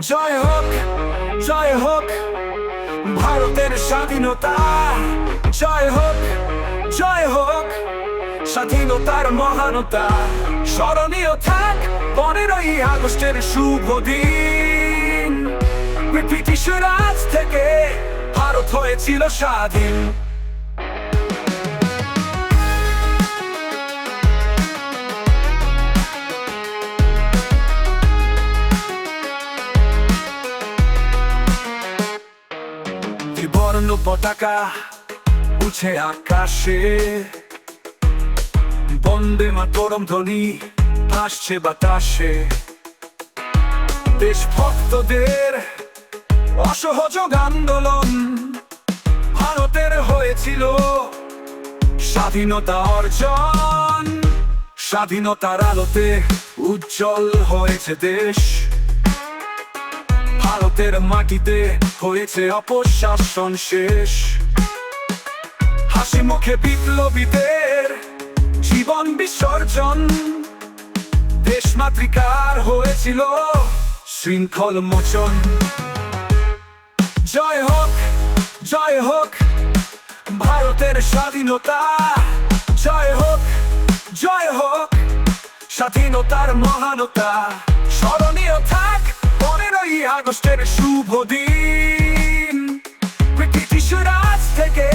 জয় হোক জয় হোক, ভারতের স্বাধীনতা। জয় হোক জয় হোক, স্বাধীনতার মহানতা। স্মরণীয় থাক পনেরোই আগস্টের শুভ দিন। ব্রিটিশ রাজ থেকে ভারত হয়েছিল স্বাধীন। ত্রিবর্ণ পতাকা উঠে আকাশে। বন্দে মাতরম ধ্বনি ভাসছে বাতাসে। দেশভক্তদের অসহযোগ আন্দোলন ভারতের হয়েছিল। স্বাধীনতা অর্জন, স্বাধীনতার আলোতে উজ্জ্বল হয়েছে দেশ। ভারতের মাটিতে হয়েছে অপশাসন শেষ। হাসি মুখে বিপ্লবীদের জীবন বিসর্জন। দেশ মাতৃকার হয়েছিল শৃঙ্খল মোচন। জয় হোক জয় হোক, ভারতের স্বাধীনতা। জয় হোক জয় হোক, স্বাধীনতার মহানতা। আগস্টের শুভ দিন। ব্রিটিশ রাজ থেকে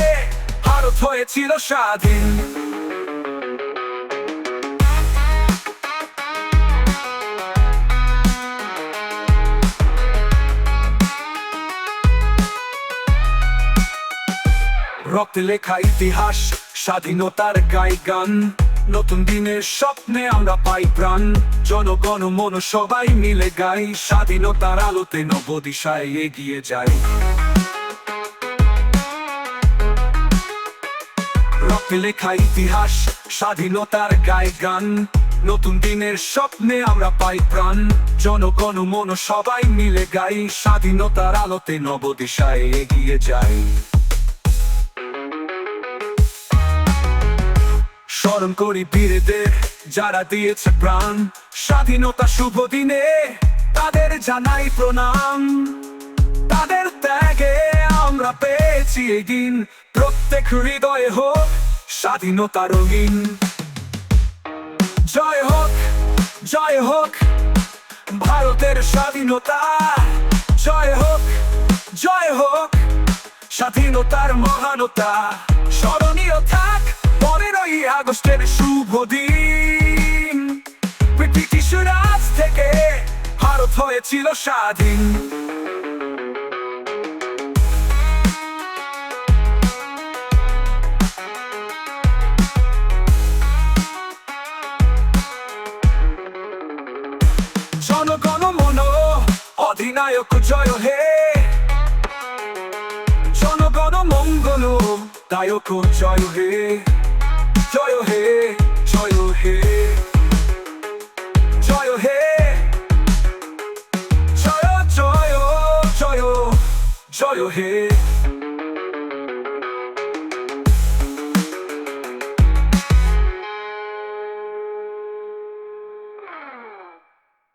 ভারত হয়েছিল স্বাধীন। রক্তে লেখা ইতিহাস, স্বাধীনতার গাই গান নতুন দিনের স্বপ্নে আমরা পাই প্রাণ। জনগণ মন সবাই মিলে গাই। স্বাধীনতার আলোতে নবদিশায় এগিয়ে যাই। রক্তে লেখা ইতিহাস, স্বাধীনতার গাই গান। নতুন দিনের স্বপ্নে আমরা পাই প্রাণ। জনগণ মন সবাই মিলে গাই। স্বাধীনতার আলোতে নবদিশায় এগিয়ে যাই। স্মরণ করি বীরদের, যারা দিয়েছে প্রাণ। স্বাধীনতা শুভ দিনে তাদের জানাই প্রণাম। তাদের ত্যাগে আমরা পেয়েছি এই দিন। প্রত্যেক হৃদয়ে হোক স্বাধীনতা রঙিন। জয় হোক জয় হোক, ভারতের স্বাধীনতা। জয় হোক জয় হোক, স্বাধীনতার মহানতা। স্মরণীয় থাক পনেরোই আগস্টের শুভ দিন। ব্রিটিশ রাজ থেকে ভারত হয়েছিল স্বাধীন। জনগণ মন অধিনায়ক জয় হে। জনগণ মঙ্গল দায়ক জয় হে। জয় হে জয় হে জয় হে জয় জয় জয় জয় হে